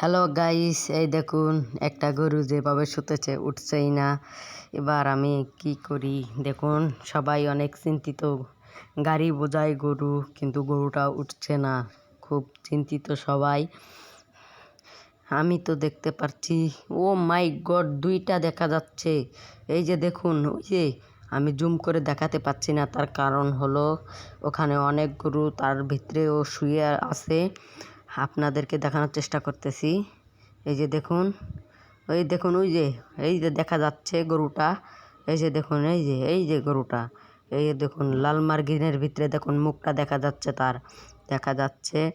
Hello guys এই দেখুন, একটা গরু যেভাবে শুতেছে, উঠছেই না। এবার আমি কি করি? দেখুন, সবাই অনেক চিন্তিত। গাড়ি বোঝায় গরু, কিন্তু গরুটা উঠছে না। খুব চিন্তিত সবাই। আমি তো দেখতে পাচ্ছি ও মাই গড, দুইটা দেখা যাচ্ছে। এই যে দেখুন, ওই যে আমি জুম করে দেখাতে পাচ্ছি না। তার কারণ হলো, ওখানে অনেক গরু, তার ভিতরেও শুয়ে আছে। আপনাদেরকে দেখানোর চেষ্টা করতেছি। এই যে দেখুন ওই দেখুন, ওই যে, এই যে দেখা যাচ্ছে গরুটা। এই যে দেখুন, এই যে এই যে গরুটা। এই যে দেখুন, লাল মার্গিনের ভিতরে দেখুন, মুখটা দেখা যাচ্ছে তার। দেখা যাচ্ছে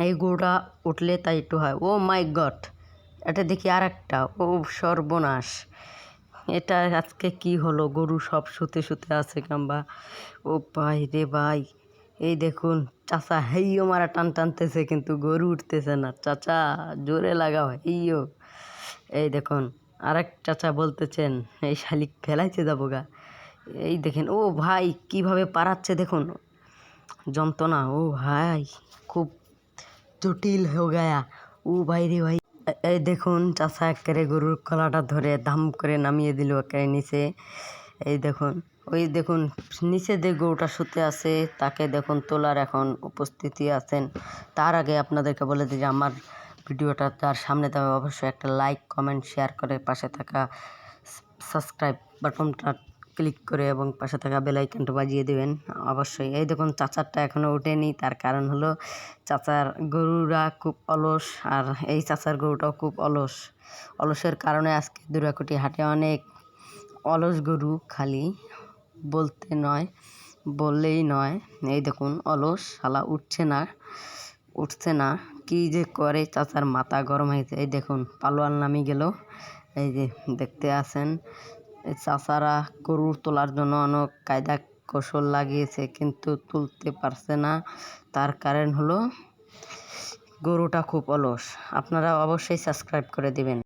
এই গরুটা উঠলে তাই একটু হয়। ও মাই গড, এটা দেখি আর একটা ও সর্বনাশ। এটা আজকে কি হলো? গরু সব শুতে শুতে আছে কাম্বা? ও ভাই রে ভাই। এই দেখুন চাচা হেইও মারা টান টানতেছে, কিন্তু গরু উঠতেছে না। চাচা, জোরে লাগাও হেইও এই দেখুন, আরেক চাচা বলতেছেন, এই শালিক ফেলাইতে যাব গা। এই দেখেন, ও ভাই, কীভাবে পারাচ্ছে দেখুন। যন্ত্রণা, ও ভাই, খুব জটিল হয়ে গায়া। ও ভাই রে ভাই। এই দেখুন, চাচা একেবারে গরুর গলাটা ধরে দাম করে নামিয়ে দিল, একেবারে নিচে। এই দেখুন, ওই দেখুন, নিচে যে গরুটা শুতে আছে, তাকে দেখুন তোলার এখন উপস্থিতি আছেন। তার আগে আপনাদেরকে বলে দিই যে আমার ভিডিওটা তার সামনে দেওয়া অবশ্যই একটা লাইক, কমেন্ট, শেয়ার করে পাশে থাকা সাবস্ক্রাইব বাটনটা ক্লিক করে এবং পাশে থাকা বেল আইকনটা বাজিয়ে দেবেন অবশ্যই। এই দেখুন, চাচারটা এখনও ওঠেনি। তার কারণ হলো চাচার গরুরা খুব অলস আর এই চাচার গরুটাও খুব অলস। অলসের কারণে আজকে দুরাকুটি হাটে অনেক অলস গরু খালি বলতে নয়, বললেই নয়। এই দেখুন, অলস, শালা উঠছে না উঠছে না। কি যে করে চাচার মাথা গরম হয়েছে। এই দেখুন পালোয়ান নামি গেল। এই যে দেখতে এই চাচারা গরু তোলার জন্য অনেক কায়দা কৌশল লাগিয়েছে, কিন্তু তুলতে পারছে না। তার কারণ হলো গরুটা খুব অলস। আপনারা অবশ্যই সাবস্ক্রাইব করে দিবেন।